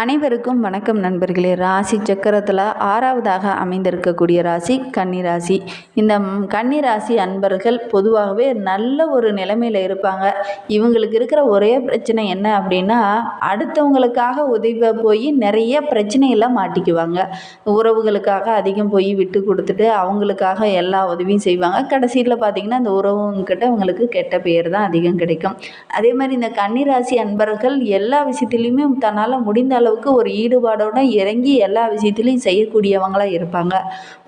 அனைவருக்கும் வணக்கம் நண்பர்களே. ராசி சக்கரத்தில் ஆறாவதாக அமைந்திருக்கக்கூடிய ராசி கன்னிராசி இந்த கன்னிராசி கன்னி ராசி அன்பர்கள் பொதுவாகவே நல்ல ஒரு நிலைமையில் இருப்பாங்க. இவங்களுக்கு இருக்கிற ஒரே பிரச்சனை என்ன அப்படின்னா அடுத்தவங்களுக்காக உதவி போய் நிறைய பிரச்சனையெல்லாம் மாட்டிக்குவாங்க. உறவுகளுக்காக அதிகம் போய் விட்டு கொடுத்துட்டு அவங்களுக்காக எல்லா உதவியும் செய்வாங்க. கடைசியில் பார்த்திங்கன்னா அந்த உறவுங்கிட்ட அவங்களுக்கு கெட்ட பெயர் தான் அதிகம் கிடைக்கும். அதே மாதிரி இந்த கன்னிராசி அன்பர்கள் எல்லா விஷயத்துலையுமே தன்னால் முடிந்த அளவுக்கு ஒரு ஈடுபாடோட இறங்கி எல்லா விஷயத்துலையும் செய்யக்கூடியவங்களாக இருப்பாங்க.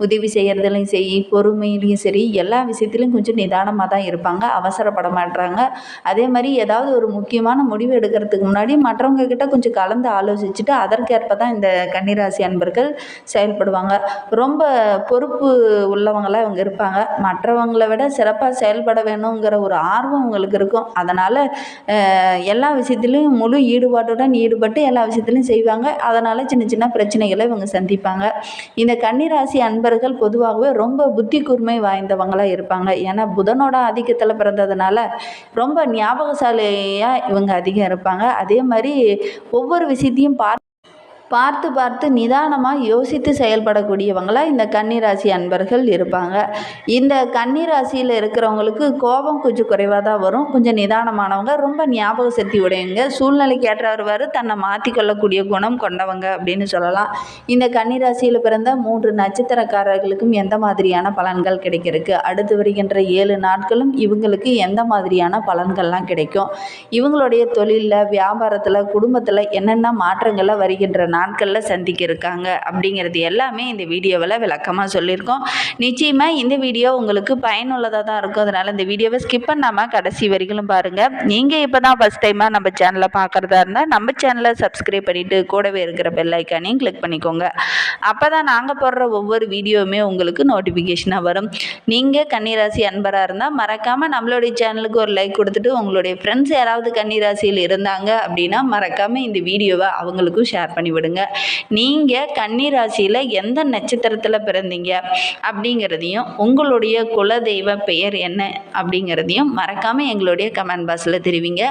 உதவி செய்கிறதுலையும் சரி பொறுமையிலையும் சரி எல்லா விஷயத்துலையும் கொஞ்சம் நிதானமாக தான் இருப்பாங்க அவசரப்பட மாட்டுறாங்க அதே மாதிரி ஏதாவது ஒரு முக்கியமான முடிவு எடுக்கிறதுக்கு முன்னாடி மற்றவங்க கிட்ட கொஞ்சம் கலந்து ஆலோசிச்சுட்டு அதற்கேற்ப தான் இந்த கன்னிராசி அன்பர்கள் செயல்படுவாங்க. ரொம்ப பொறுப்பு உள்ளவங்களாக இவங்க இருப்பாங்க. மற்றவங்களை விட சிறப்பாக செயல்பட வேணுங்கிற ஒரு ஆர்வம் உங்களுக்கு இருக்கும். அதனால் எல்லா விஷயத்துலையும் முழு ஈடுபாட்டுடன் ஈடுபட்டு எல்லா விஷயத்துலையும் செய்வாங்க. அதனால் சின்ன சின்ன பிரச்சனைகளை இவங்க சந்திப்பாங்க. இந்த கன்னிராசி அன்பர்கள் பொதுவாகவே ரொம்ப புத்தி கூர்மை வாய்ந்தவங்களாக இருப்பாங்க. ஏன்னா புதனோட ஆதிக்கத்தில் பிறந்ததுனால ரொம்ப ஞாபகசாலியாக இவங்க அதிகம் இருப்பாங்க. அதே மாதிரி ஒவ்வொரு விஷயத்தையும் பார்த்து பார்த்து பார்த்து நிதானமாக யோசித்து செயல்படக்கூடியவங்களாக இந்த கன்னிராசி அன்பர்கள் இருப்பாங்க. இந்த கன்னிராசியில் இருக்கிறவங்களுக்கு கோபம் கொஞ்சம் குறைவாக தான் வரும். கொஞ்சம் நிதானமானவங்க ரொம்ப ஞாபக சக்தி உடையவங்க சூழ்நிலைக்கு ஏற்றவாறு தன்னை மாற்றிக்கொள்ளக்கூடிய குணம் கொண்டவங்க அப்படின்னு சொல்லலாம். இந்த கன்னிராசியில் பிறந்த மூன்று நட்சத்திரக்காரர்களுக்கும் எந்த மாதிரியான பலன்கள் கிடைக்கிறதுக்கு? அடுத்து வருகின்ற ஏழு நாட்களும் இவங்களுக்கு எந்த மாதிரியான பலன்கள்லாம் கிடைக்கும்? இவங்களுடைய தொழிலில் வியாபாரத்தில் குடும்பத்தில் என்னென்ன மாற்றங்களை வருகின்றன? நாட்களில் சந்திக்க இருக்காங்க அப்படிங்கிறது எல்லாமே இந்த வீடியோவில் விளக்கமாக சொல்லியிருக்கோம். நிச்சயமாக இந்த வீடியோ உங்களுக்கு பயனுள்ளதாக தான் இருக்கும். அதனால் இந்த வீடியோவை ஸ்கிப் பண்ணாமல் கடைசி வரைக்கும் பாருங்கள் நீங்கள் இப்போ தான் ஃபஸ்ட் டைமாக நம்ம சேனலை பார்க்குறதா இருந்தால் நம்ம சேனலை சப்ஸ்கிரைப் பண்ணிவிட்டு கூடவே இருக்கிற பெல் ஐக்கானையும் கிளிக் பண்ணிக்கோங்க. அப்போ தான் நாங்கள் போடுற ஒவ்வொரு வீடியோவுமே உங்களுக்கு நோட்டிஃபிகேஷனாக வரும். நீங்கள் கன்னிராசி அன்பராக இருந்தால் மறக்காமல் நம்மளுடைய சேனலுக்கு ஒரு லைக் கொடுத்துட்டு உங்களுடைய ஃப்ரெண்ட்ஸ் யாராவது கன்னிராசியில் இருந்தாங்க அப்படின்னா மறக்காமல் இந்த வீடியோவை அவங்களுக்கும் ஷேர் பண்ணி விடுங்க நீங்கள் கன்னிராசியில் எந்த நட்சத்திரத்தில் பிறந்தீங்க அப்படிங்கிறதையும் உங்களுடைய குலதெய்வ பெயர் என்ன அப்படிங்கிறதையும் மறக்காமல் எங்களுடைய கமெண்ட் பாக்ஸில் தெரிவிங்க.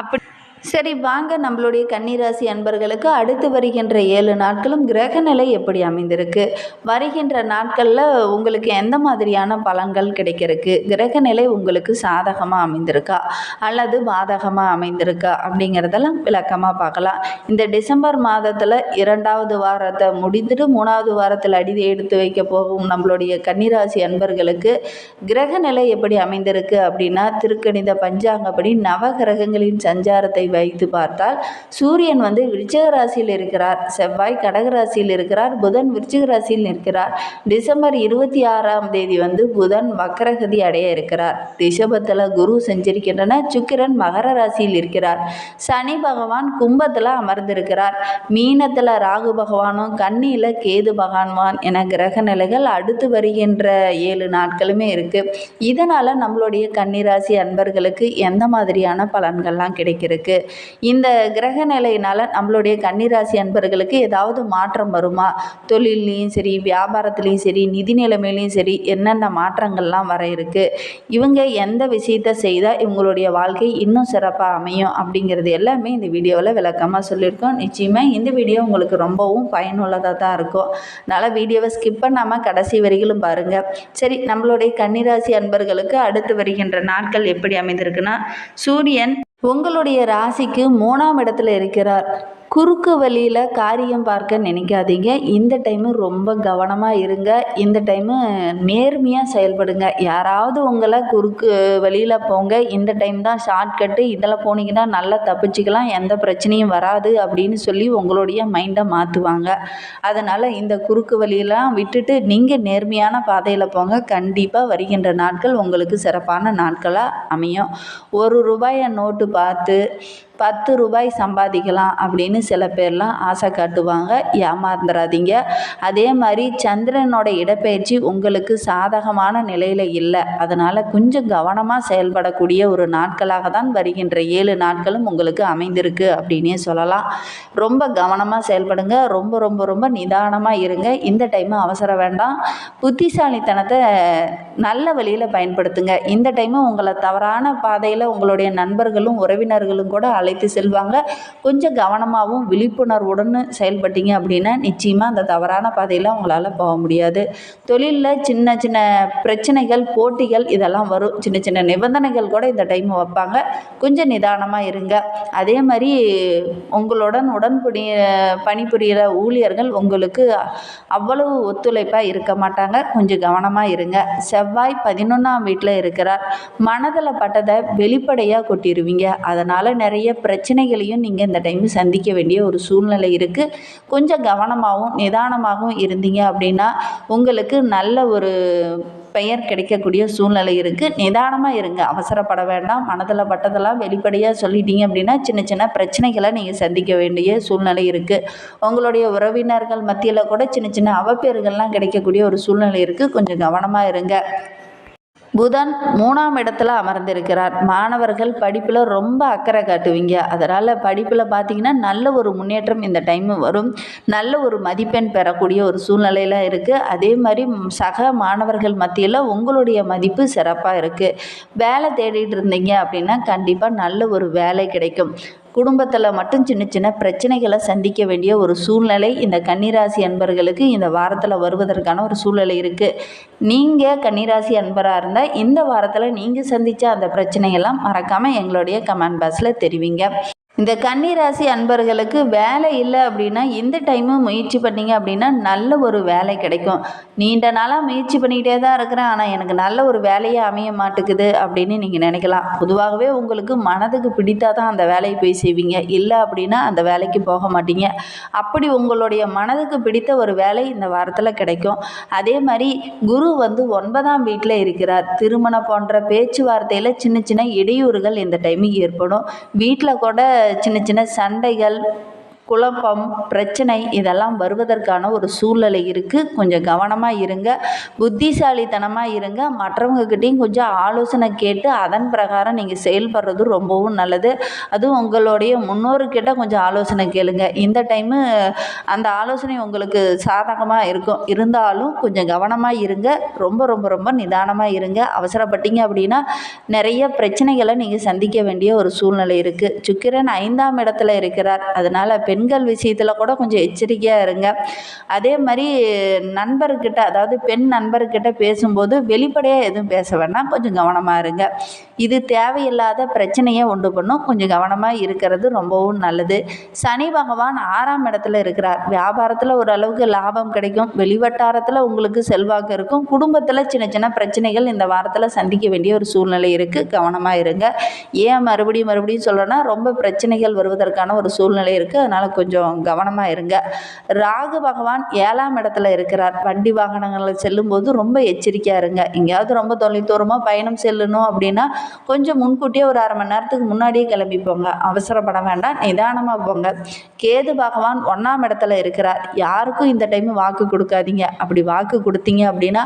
அப்படி சரி வாங்க. நம்மளுடைய கன்னிராசி அன்பர்களுக்கு அடுத்து வருகின்ற ஏழு நாட்களும் கிரக நிலை எப்படி அமைந்திருக்கு? வருகின்ற நாட்களில் உங்களுக்கு எந்த மாதிரியான பலன்கள் கிடைக்கிறதுக்கு கிரக நிலை உங்களுக்கு சாதகமாக அமைந்திருக்கா? அல்லது பாதகமாக அமைந்திருக்கா? அப்படிங்கிறதெல்லாம் விளக்கமாக பார்க்கலாம். இந்த டிசம்பர் மாதத்தில் இரண்டாவது வாரத்தை முடிந்துட்டு மூணாவது வாரத்தில் அடி எடுத்து வைக்க போகும் நம்மளுடைய கன்னிராசி அன்பர்களுக்கு கிரக நிலை எப்படி அமைந்திருக்கு அப்படின்னா திருக்கணித பஞ்சாங்கப்படி நவ கிரகங்களின் சஞ்சாரத்தை வைத்து பார்த்தால் சூரியன் வந்து விருச்சிக ராசியில் இருக்கிறார் செவ்வாய் கடக ராசியில் இருக்கிறார் புதன் விருச்சிக ராசியில் இருக்கிறார் டிசம்பர் இருபத்தி ஆறாம் தேதி வந்து புதன் வக்கரகதி அடைய இருக்கிறார். ரிஷபத்தில் குரு செஞ்சிருக்கின்றன சுக்கிரன் மகர ராசியில் இருக்கிறார். சனி பகவான் கும்பத்தில் அமர்ந்திருக்கிறார். மீனத்தில் ராகு பகவானும் கன்னியில் கேது பகவான் என கிரக நிலைகள் அடுத்து வருகின்ற ஏழு நாட்களுமே இருக்குது இதனால் நம்மளுடைய கன்னிராசி அன்பர்களுக்கு எந்த மாதிரியான பலன்கள்லாம் கிடைக்கிறதுக்கு இந்த கிரக நிலையினால் நம்மளுடைய கன்னிராசி அன்பர்களுக்கு ஏதாவது மாற்றம் வருமா? தொழில்லையும் சரி வியாபாரத்துலேயும் சரி நிதி நிலைமையிலையும் சரி என்னென்ன மாற்றங்கள்லாம் வர இருக்குது இவங்க எந்த விஷயத்தை செய்தால் இவங்களுடைய வாழ்க்கை இன்னும் சிறப்பாக அமையும் அப்படிங்கிறது எல்லாமே இந்த வீடியோவில் விளக்கமாக சொல்லியிருக்கோம். நிச்சயமாக இந்த வீடியோ உங்களுக்கு ரொம்பவும் பயனுள்ளதாக தான் இருக்கும். அதனால் வீடியோவை ஸ்கிப் பண்ணாமல் கடைசி வரிகளும் பாருங்கள் சரி நம்மளுடைய கன்னிராசி அன்பர்களுக்கு அடுத்து வருகின்ற நாட்கள் எப்படி அமைந்திருக்குன்னா சூரியன் உங்களுடைய ராசிக்கு மூணாம் இடத்துல இருக்கிறார். குறுக்கு வழியில் காரியம் பார்க்க நினைக்காதீங்க. இந்த டைமு ரொம்ப கவனமாக இருங்க. இந்த டைமு நேர்மையாக செயல்படுங்க. யாராவது உங்களை குறுக்கு வழியில் போங்க. இந்த டைம் தான் ஷார்ட்கட்டு இதில் போனீங்கன்னா நல்லா தப்பிச்சுக்கலாம். எந்த பிரச்சனையும் வராது அப்படின்னு சொல்லி உங்களுடைய மைண்டை மாற்றுவாங்க அதனால் இந்த குறுக்கு வழியெல்லாம் விட்டுட்டு நீங்கள் நேர்மையான பாதையில் போங்க. கண்டிப்பாக வருகின்ற நாட்கள் உங்களுக்கு சிறப்பான நாட்களாக அமையும். ஒரு ரூபாயை நோட்டு பார்த்து பத்து ரூபாய் சம்பாதிக்கலாம் அப்படின்னு சில பேர்லாம் ஆசை காட்டுவாங்க. ஏமாந்துடாதீங்க அதே மாதிரி சந்திரனோட இடப்பெயர்ச்சி உங்களுக்கு சாதகமான நிலையில் இல்லை. அதனால் கொஞ்சம் கவனமாக செயல்படக்கூடிய ஒரு நாட்களாக தான் வருகின்ற ஏழு நாட்களும் உங்களுக்கு அமைந்திருக்கு அப்படின்னே சொல்லலாம். ரொம்ப கவனமாக செயல்படுங்க. ரொம்ப ரொம்ப ரொம்ப நிதானமாக இருங்க. இந்த டைமு அவசரம் வேண்டாம். புத்திசாலித்தனத்தை நல்ல வழியில் பயன்படுத்துங்க. இந்த டைமு உங்களை தவறான பாதையில் உங்களுடைய நண்பர்களும் உறவினர்களும் கூட அழை அழைத்து செல்வாங்க. கொஞ்சம் கவனமாகவும் விழிப்புணர்வுடன் செயல்பட்டீங்க அப்படின்னா நிச்சயமாக அந்த தவறான பாதையில் உங்களால் போக முடியாது. தொழிலில் சின்ன சின்ன பிரச்சனைகள் போட்டிகள் இதெல்லாம் வரும். சின்ன சின்ன நிபந்தனைகள் கூட இந்த டைம் வைப்பாங்க. கொஞ்சம் நிதானமாக இருங்க. அதே மாதிரி உங்களுடன் உடன்புடி பணிபுரிகிற ஊழியர்கள் உங்களுக்கு அவ்வளவு ஒத்துழைப்பாக இருக்க மாட்டாங்க. கொஞ்சம் கவனமாக இருங்க. செவ்வாய் பதினொன்றாம் வீட்டில் இருக்கிறார். மனதில் பட்டதை வெளிப்படையாக கொட்டிடுவீங்க அதனால் நிறைய பிரச்சனைகளையும் நீங்கள் இந்த டைம் சந்திக்க வேண்டிய ஒரு சூழ்நிலை இருக்குது கொஞ்சம் கவனமாகவும் நிதானமாகவும் இருந்தீங்க அப்படின்னா உங்களுக்கு நல்ல ஒரு பெயர் கிடைக்கக்கூடிய சூழ்நிலை இருக்குது நிதானமாக இருங்க. அவசரப்பட வேண்டாம். மனதில் பட்டதெல்லாம் வெளிப்படையாக சொல்லிட்டீங்க அப்படின்னா சின்ன சின்ன பிரச்சனைகளை நீங்கள் சந்திக்க வேண்டிய சூழ்நிலை இருக்குது உங்களுடைய உறவினர்கள் மத்தியில் கூட சின்ன சின்ன அவப்பேறுகள்லாம் கிடைக்கக்கூடிய ஒரு சூழ்நிலை இருக்குது கொஞ்சம் கவனமாக இருங்க. புதன் மூணாம் இடத்துல அமர்ந்திருக்கிறார். மாணவர்கள் படிப்பில் ரொம்ப அக்கறை காட்டுவீங்க. அதனால் படிப்பில் பார்த்தீங்கன்னா நல்ல ஒரு முன்னேற்றம் இந்த டைமு வரும். நல்ல ஒரு மதிப்பெண் பெறக்கூடிய ஒரு சூழ்நிலையில் இருக்குது அதே மாதிரி சக மாணவர்கள் மத்தியில் உங்களுடைய மதிப்பு சிறப்பாக இருக்குது வேலை தேடிட்டு இருந்தீங்க அப்படின்னா கண்டிப்பாக நல்ல ஒரு வேலை கிடைக்கும். குடும்பத்தில் மட்டும் சின்ன சின்ன பிரச்சனைகளை சந்திக்க வேண்டிய ஒரு சூழ்நிலை இந்த கன்னிராசி அன்பர்களுக்கு இந்த வாரத்தில் வருவதற்கான ஒரு சூழ்நிலை இருக்குது நீங்கள் கன்னிராசி அன்பராக இருந்தால் இந்த வாரத்தில் நீங்கள் சந்தித்த அந்த பிரச்சனையெல்லாம் மறக்காமல் எங்களுடைய கமெண்ட் பாக்ஸில் தெரிவிங்க. இந்த கன்னிராசி அன்பர்களுக்கு வேலை இல்லை அப்படின்னா இந்த டைமும் முயற்சி பண்ணீங்க அப்படின்னா நல்ல ஒரு வேலை கிடைக்கும். நீண்ட நாளாக முயற்சி பண்ணிக்கிட்டே தான் இருக்கிறேன். ஆனால் எனக்கு நல்ல ஒரு வேலையே அமைய மாட்டேங்குது அப்படின்னு நீங்கள் நினைக்கலாம். பொதுவாகவே உங்களுக்கு மனதுக்கு பிடித்தா தான் அந்த வேலையை போய் செய்வீங்க. இல்லை அப்படின்னா அந்த வேலைக்கு போக மாட்டீங்க. அப்படி உங்களுடைய மனதுக்கு பிடித்த ஒரு வேலை இந்த வாரத்தில் கிடைக்கும். அதே மாதிரி குரு வந்து ஒன்பதாம் வீட்டில் இருக்கிறார். திருமணம் போன்ற பேச்சுவார்த்தையில் சின்ன சின்ன இடையூறுகள் இந்த டைமுக்கு ஏற்படும். வீட்டில் கூட சின்ன சின்ன சண்டைகள் குழப்பம் பிரச்சனை இதெல்லாம் வருவதற்கான ஒரு சூழ்நிலை இருக்குது கொஞ்சம் கவனமாக இருங்க. புத்திசாலித்தனமாக இருங்க. மற்றவங்கக்கிட்டேயும் கொஞ்சம் ஆலோசனை கேட்டு அதன் பிரகாரம் நீங்கள் செயல்படுறது ரொம்பவும் நல்லது. அதுவும் உங்களுடைய முன்னோர்கிட்ட கொஞ்சம் ஆலோசனை கேளுங்க. இந்த டைமு அந்த ஆலோசனை உங்களுக்கு சாதகமாக இருக்கும். இருந்தாலும் கொஞ்சம் கவனமாக இருங்க. ரொம்ப ரொம்ப ரொம்ப நிதானமாக இருங்க. அவசரப்பட்டீங்க அப்படின்னா நிறைய பிரச்சனைகளை நீங்கள் சந்திக்க வேண்டிய ஒரு சூழ்நிலை இருக்குது சுக்கிரன் ஐந்தாம் இடத்துல இருக்கிறார். அதனால் பெண்கள் விஷயத்தில் கூட கொஞ்சம் எச்சரிக்கையாக இருங்க. அதே மாதிரி நண்பர்கிட்ட அதாவது பெண் நண்பர்கிட்ட பேசும்போது வெளிப்படையாக எதுவும் பேச வேண்டாம். கொஞ்சம் கவனமாக இருங்க. இது தேவையில்லாத பிரச்சனையை உண்டு பண்ணும். கொஞ்சம் கவனமாக இருக்கிறது ரொம்பவும் நல்லது. சனி பகவான் ஆறாம் இடத்துல இருக்கிறார். வியாபாரத்தில் ஓரளவுக்கு லாபம் கிடைக்கும். வெளிவட்டாரத்தில் உங்களுக்கு செல்வாக்கு இருக்கும். குடும்பத்தில் சின்ன சின்ன பிரச்சனைகள் இந்த வாரத்தில் சந்திக்க வேண்டிய ஒரு சூழ்நிலை இருக்குது கவனமாக இருங்க. ஏன் மறுபடியும் மறுபடியும் சொல்கிறேன்னா ரொம்ப பிரச்சனைகள் வருவதற்கான ஒரு சூழ்நிலை இருக்குது அதனால் கொஞ்சம் கவனமாக இருங்க. ராகு பகவான் ஏழாம் இடத்துல இருக்கிறார். வண்டி வாகனங்களில் செல்லும்போது ரொம்ப எச்சரிக்கையாக இருங்க. எங்கேயாவது ரொம்ப தொலைதூரமாக பயணம் செல்லணும் அப்படின்னா கொஞ்சம் முன்கூட்டியே ஒரு அரை மணி நேரத்துக்கு முன்னாடியே கிளம்பி போங்க அவசரப்பட வேண்டாம். நிதானமாக போங்க. கேது பகவான் ஒன்றாம் இடத்துல இருக்கிறார். யாருக்கும் இந்த டைம் வாக்கு கொடுக்காதீங்க. அப்படி வாக்கு கொடுத்தீங்க அப்படின்னா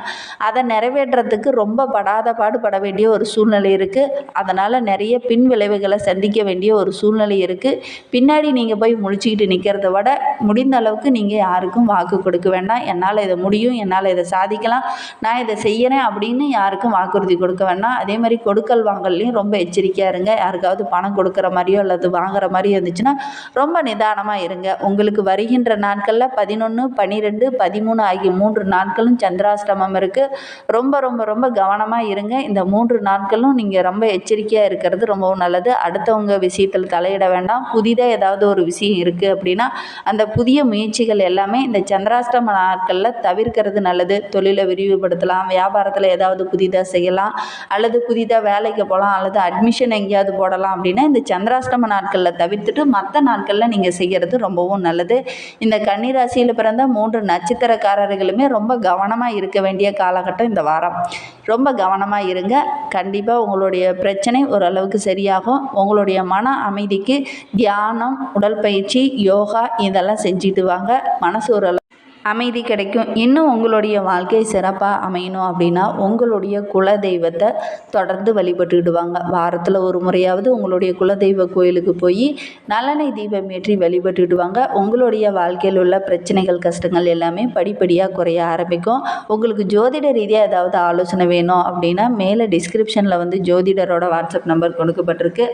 அதை நிறைவேற்றுறதுக்கு ரொம்ப படாத பாடுபட வேண்டிய ஒரு சூழ்நிலை இருக்குது அதனால் நிறைய பின் விளைவுகளை சந்திக்க வேண்டிய ஒரு சூழ்நிலை இருக்குது பின்னாடி நீங்கள் போய் முழிச்சிக்கிட்டு நிற்கிறத விட முடிந்த அளவுக்கு நீங்கள் யாருக்கும் வாக்கு கொடுக்க வேண்டாம். என்னால் இதை முடியும் என்னால் இதை சாதிக்கலாம் நான் இதை செய்கிறேன் அப்படின்னு யாருக்கும் வாக்குறுதி கொடுக்க வேண்டாம். அதே மாதிரி கொடுக்கல் வாங்கல்லையும் ரொம்ப எச்சரிக்கையாக இருங்க. யாருக்காவது பணம் கொடுக்குற மாதிரியோ அல்லது வாங்குற மாதிரியோ இருந்துச்சுன்னா ரொம்ப நிதானமாக இருங்க. உங்களுக்கு வருகின்ற நாட்களில் பதினொன்று பன்னிரெண்டு பதிமூணு ஆகிய மூன்று நாட்களும் சந்திராஷ்டமம் இருக்குது ரொம்ப ரொம்ப ரொம்ப கவனமாக இருங்க. இந்த மூன்று நாட்களும் நீங்கள் ரொம்ப எச்சரிக்கையாக இருக்கிறது ரொம்பவும் நல்லது. அடுத்தவங்க விஷயத்தில் தலையிட வேண்டாம். புதிதாக ஏதாவது ஒரு விஷயம் இருக்குது அப்படின்னா அந்த புதிய முயற்சிகள் எல்லாமே இந்த சந்திராஷ்டம நாட்களில் தவிர்க்கிறது நல்லது. தொழிலை விரிவுபடுத்தலாம் வியாபாரத்தில் ஏதாவது புதிதாக செய்யலாம் அல்லது புதிதாக வேலைக்கு போகலாம் அல்லது அட்மிஷன் எங்கேயாவது போடலாம் அப்படின்னா இந்த சந்திராஷ்டம நாட்களில் தவிர்த்துட்டு மற்ற நாட்களில் நீங்கள் செய்கிறது ரொம்பவும் நல்லது. இந்த கன்னிராசியில் பிறந்த மூன்று நட்சத்திரக்காரர்களுமே ரொம்ப கவனமாக இருக்க வேண்டிய காலகட்டம் இந்த வாரம். ரொம்ப கவனமாக இருங்க. கண்டிப்பாக உங்களுடைய பிரச்சனை ஓரளவுக்கு சரியாகும். உங்களுடைய மன அமைதிக்கு தியானம் உடற்பயிற்சி யோகா இதெல்லாம் செஞ்சுட்டு வாங்க. மனசு ஓரளவு அமைதி கிடைக்கும். இன்னும் உங்களுடைய வாழ்க்கை சிறப்பாக அமையணும் அப்படின்னா உங்களுடைய குல தெய்வத்தை தொடர்ந்து வழிபட்டுக்கிடுவாங்க. வாரத்தில் ஒரு முறையாவது உங்களுடைய குலதெய்வ கோயிலுக்கு போய் நலனை தீபம் ஏற்றி வழிபட்டுடுவாங்க உங்களுடைய வாழ்க்கையில் உள்ள பிரச்சனைகள் கஷ்டங்கள் எல்லாமே படிப்படியாக குறைய ஆரம்பிக்கும். உங்களுக்கு ஜோதிட ரீதியாக ஏதாவது ஆலோசனை வேணும் அப்படின்னா மேலே டிஸ்கிரிப்ஷனில் வந்து ஜோதிடரோட வாட்ஸ்அப் நம்பர் கொடுக்கப்பட்டிருக்கு.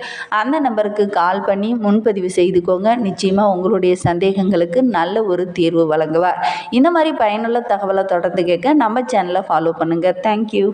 அந்த நம்பருக்கு கால் பண்ணி முன்பதிவு செய்துக்கோங்க. நிச்சயமாக உங்களுடைய சந்தேகங்களுக்கு நல்ல ஒரு தீர்வு வழங்குவார். இந்த மாதிரி பயனுள்ள தகவலை தொடர்ந்து கேட்க நம்ம சேனலை ஃபாலோ பண்ணுங்கள் தேங்க்யூ